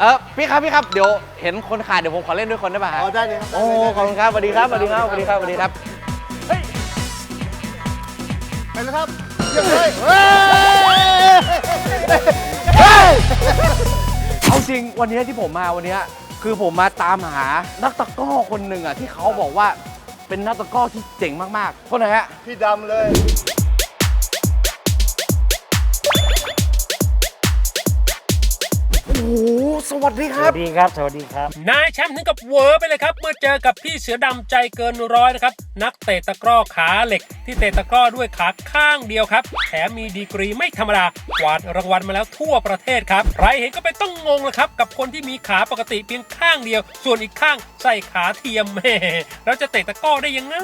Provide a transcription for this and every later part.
เออพี่ครับพี่ครับเดี๋ยวเห็นคนขาดเดี๋ยวผมขอเล่นด้วยคนได้ป่ะฮะอ๋อได้เลยครับโอ้ขอบคุณครับสวัสดีครับสวัสดีครับสวัสดีครับสวัสดีครับไปเลยครับเยี่ยมเลยเฮ้ยเอาจริงวันนี้ที่ผมมาวันนี้คือผมมาตามหานักตะกร้อคนหนึ่งอะที่เขาบอกว่าเป็นนักตะกร้อที่เจ๋งมากๆคนไหนฮะพี่ดำเลยโอ้โห สวัสดีคสรับ วัสดีครับ สวัสดีครับ นายแชมป์ถึงกับเหวอไปเลยครับ เมื่อเจอกับพี่เสือดำใจเกินร้อยนะครับ นักเตะตะกร้อขาเหล็ก ที่เตะตะกร้อด้วยขาข้างเดียวครับแถมมีดีกรีไม่ธรรมดากวาดรางวัลมาแล้วทั่วประเทศครับใครเห็นก็เป็นต้องงงเลยครับ กับคนที่มีขาปกติเพียงข้างเดียว ส่วนอีกข้างใส่ขาเทียมแหม่แล้วจะเตะตะกร้อได้ยังไง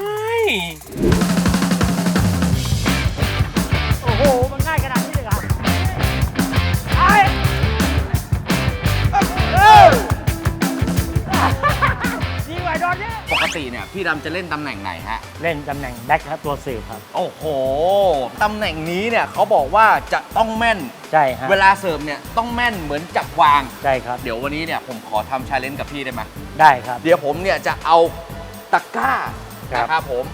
โอ้โห มันง่ายขนาดนี้เลยเหรอดี พี่ดำจะเล่นตำแหน่งไหนฮะ เล่นตำแหน่งแบ็คครับตัวสืบครับ โอ้โห ตำแหน่งนี้เนี่ยเขาบอกว่าจะต้องแม่น ใช่ฮะเวลาเสิร์ฟเนี่ยต้องแม่นเหมือนจับวาง ใช่ครับเดี๋ยววันนี้เนี่ยผมขอทำชาเลนจ์กับพี่ได้ไหมได้ครับ เดี๋ยวผมเนี่ยจะเอาตะกร้าครับ นะครับผม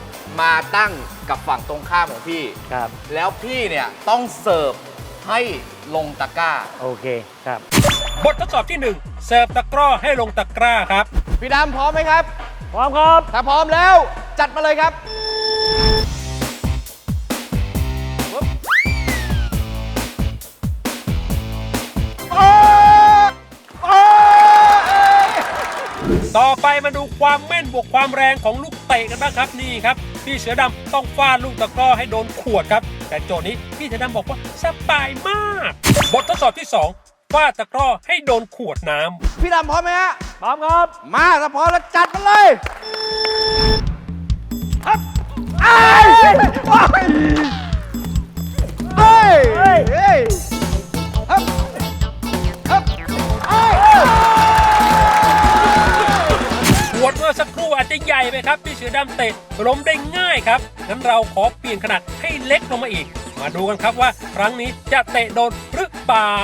มาตั้งกับฝั่งตรงข้ามของพี่ ครับ แล้วพี่เนี่ยต้องเสิร์ฟให้ลงตะกร้า โอเคครับ บททดสอบที่หนึ่งเสิร์ฟตะกร้อให้ลงตะกร้าครับ พี่ดำพร้อมไหมครับ พร้อมครับ ถ้าพร้อมแล้วจัดมาเลยครับปึ๊บโอ้โอ้ต่อไปมาดูความแม่นบวกความแรงของลูกเตะกันบ้างครับนี่ครับ พี่เสือดำต้องฟาดลูกตะกร้อให้โดนขวดครับ แต่โจทย์นี้พี่เสือดำบอกว่าสบายมาก บททดสอบที่ 2ฟาดตะกร้อให้โดนขวดน้ำพี่ดำพร้อมไหมฮะ พร้อมครับ มาถ้าพร้อมแล้วจัดมาเลยฮับไอ้ายว้ายเฮ้ยเฮ้ยเฮ้ยฮับฮับเอ้ยขวดเมื่อสักครู่อาจจะใหญ่ไปครับพี่เสือดำเตะล้มได้ง่ายครับงั้นเราขอเปลี่ยนขนาดให้เล็กลงมาอีก มาดูกันครับว่าครั้งนี้จะเตะโดนหรือเปล่า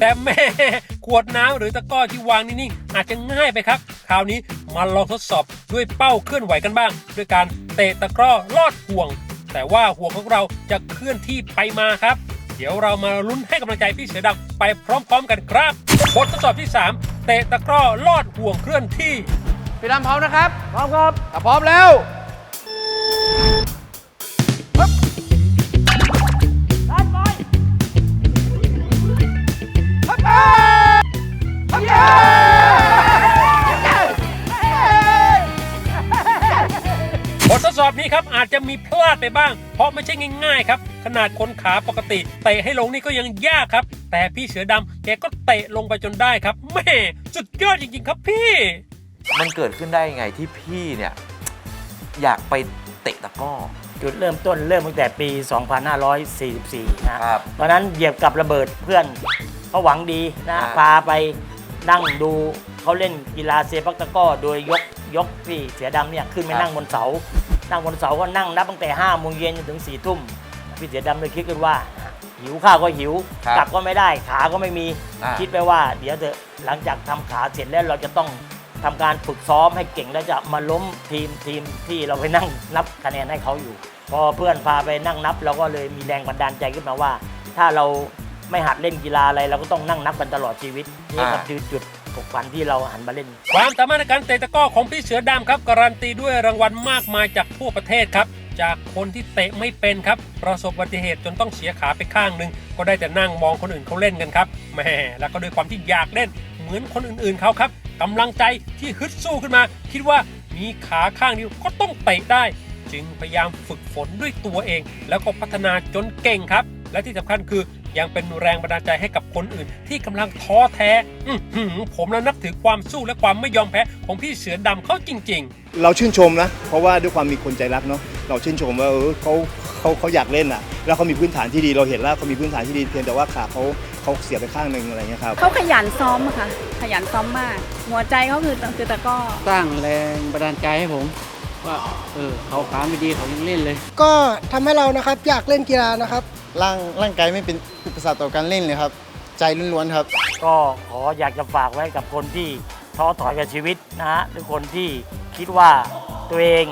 แต่แม่ขวดน้ำหรือตะกร้อที่วางนิ่งๆอาจจะง่ายไปครับ คราวนี้มาลองทดสอบด้วยเป้าเคลื่อนไหวกันบ้าง ด้วยการเตะตะกร้อลอดห่วง แต่ว่าห่วงของเราจะเคลื่อนที่ไปมาครับ เดี๋ยวเรามาลุ้นให้กำลังใจพี่เสือดำไปพร้อมๆกันครับบททดสอบที่ 3 เตะตะกร้อลอดห่วงเคลื่อนที่ พี่ดำพร้อมนะครับ พร้อมครับ ถ้าพร้อมแล้ว ททดสอบนี้ครับอาจจะมีพลาดไปบ้าง เพราะไม่ใช่ง่ายๆครับ ขนาดคนขาปกติเตะให้ลงนี่ก็ยังยากครับ แต่พี่เสือดำแกก็เตะลงไปจนได้ครับแม่สุดยอดจริงๆ ครับพี่ มันเกิดขึ้นได้ยังไงที่พี่เนี่ย อยากไปเตะตะกร้อ จุดเริ่มต้นเริ่มตั้งแต่ปี 2544 นะ ครับตอนนั้นเหยียบกับระเบิดเพื่อนเขาหวังดีนะอ่าพาไปนั่งดูเขาเล่นกีฬาเซปักตะกร้อ โดยยก ยกพี่เสือดำเนี่ยขึ้นไปนั่งบนเสา นั่งบนเสาก็นั่งนับตั้งแต่5โมงเย็นจนถึง4ทุ่มพี่เสือดำเลยคิดกันว่า หิวข้าวก็หิวครับกลับก็ไม่ได้ขาก็ไม่มีอ่าคิดไปว่า เดี๋ยวเถอะหลังจากทำขาเสร็จแล้วเราจะต้องทำการฝึกซ้อมให้เก่งแล้วจะมาล้มทีมทีมที่เราไปนั่งนับคะแนนให้เขาอยู่ พอเพื่อนพาไปนั่งนับ เราก็เลยมีแรงบันดาลใจขึ้นมาว่า ถ้าเราไม่หัดเล่นกีฬาอะไรเราก็ต้องนั่งนับกันตลอดชีวิตนี่ครับอ่าคือจุด ปลุกฝันที่เราหันมาเล่น ความสามารถในการเตะตะก้อของพี่เสือดำครับ การันตีด้วยรางวัลมากมายจากทั่วประเทศครับ จากคนที่เตะไม่เป็นครับ ประสบอุบัติเหตุจนต้องเสียขาไปข้างหนึ่งก็ได้แต่นั่งมองคนอื่นเขาเล่นกันครับแหมแล้วก็ด้วยความที่อยากเล่น เหมือนคนอื่นๆเขาครับกำลังใจที่ฮึดสู้ขึ้นมา คิดว่ามีขาข้างเดียวก็ต้องเตะได้ จึงพยายามฝึกฝนด้วยตัวเอง แล้วก็พัฒนาจนเก่งครับ และที่สำคัญคือ ยังเป็นแรงบันดาลใจให้กับคนอื่น ที่กำลังท้อแท้อื้อหือผมแล้วนับถือความสู้และความไม่ยอมแพ้ของพี่เสือดำเขาจริง ๆ เราชื่นชมนะ เพราะว่าด้วยความมีคนใจรักเนาะเราชื่นชมว่าเออเขาเขาเขาอยากเล่นอะ แล้วเขามีพื้นฐานที่ดีเราเห็นแล้วเขามีพื้นฐานที่ดีเพียงแต่ว่าขาเขาเขาเสียไปข้างหนึ่งอะไรเงี้ยครับเขาขยันซ้อมอะค่ะ ขยันซ้อมมาก หัวใจเขาคือคือตะกร้อสร้างแรงบันดาลใจให้ผมว่าเออเขาขาไม่ดีเขายังเล่นเลย ก็ทำให้เรานะครับอยากเล่นกีฬานะครับ ร่างร่างกายไม่เป็นอุปสรรคต่อการเล่นเลยครับ ใจล้วนๆครับ ก็ขออยากจะฝากไว้กับคนที่ท้อถอยกับชีวิตนะฮะหรือคนที่คิดว่าตัวเอง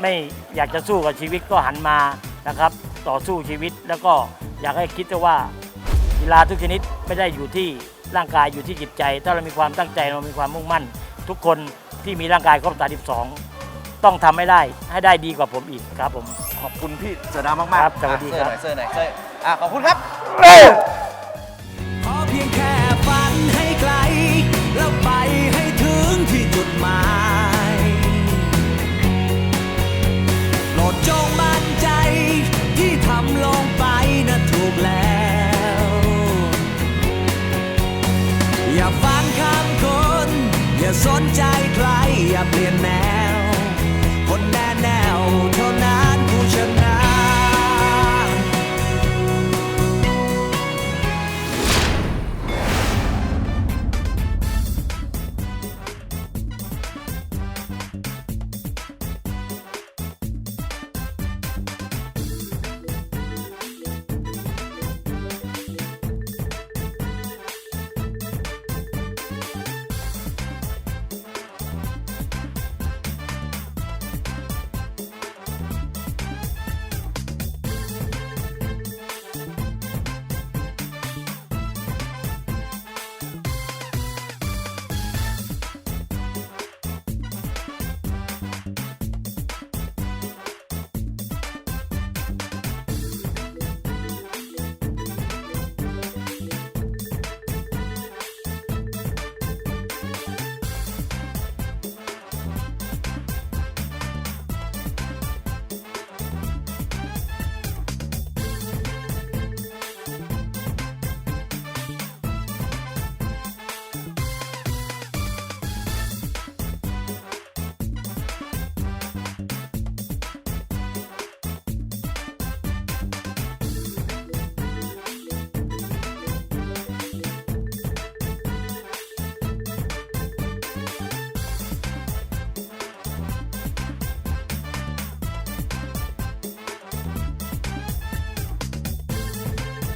ไม่อยากจะสู้กับชีวิตก็หันมานะครับ ต่อสู้ชีวิตแล้วก็อยากให้คิดว่ากีฬาทุกชนิดไม่ได้อยู่ที่ร่างกายอยู่ที่จิตใจ ถ้าเรามีความตั้งใจเรามีความมุ่งมั่น ทุกคนที่มีร่างกายครบ32 ต้องทำให้ได้ให้ได้ดีกว่าผมอีกครับผม ขอบคุณพี่เสือดำมากๆครับสวัสดีอะครับเสื้อหน่อยเสื้อหน่อยเสื้ออะขอบคุณครับ ขอเพียงแค่ฝันให้ไกล แล้วไปให้ถึงที่จุดหมายโปรดจงมั่นใจที่ทำลงไปนะถูกแล้ว อย่าฟังคำคน อย่าสนใจใคร อย่าเปลี่ยนแนว tonight.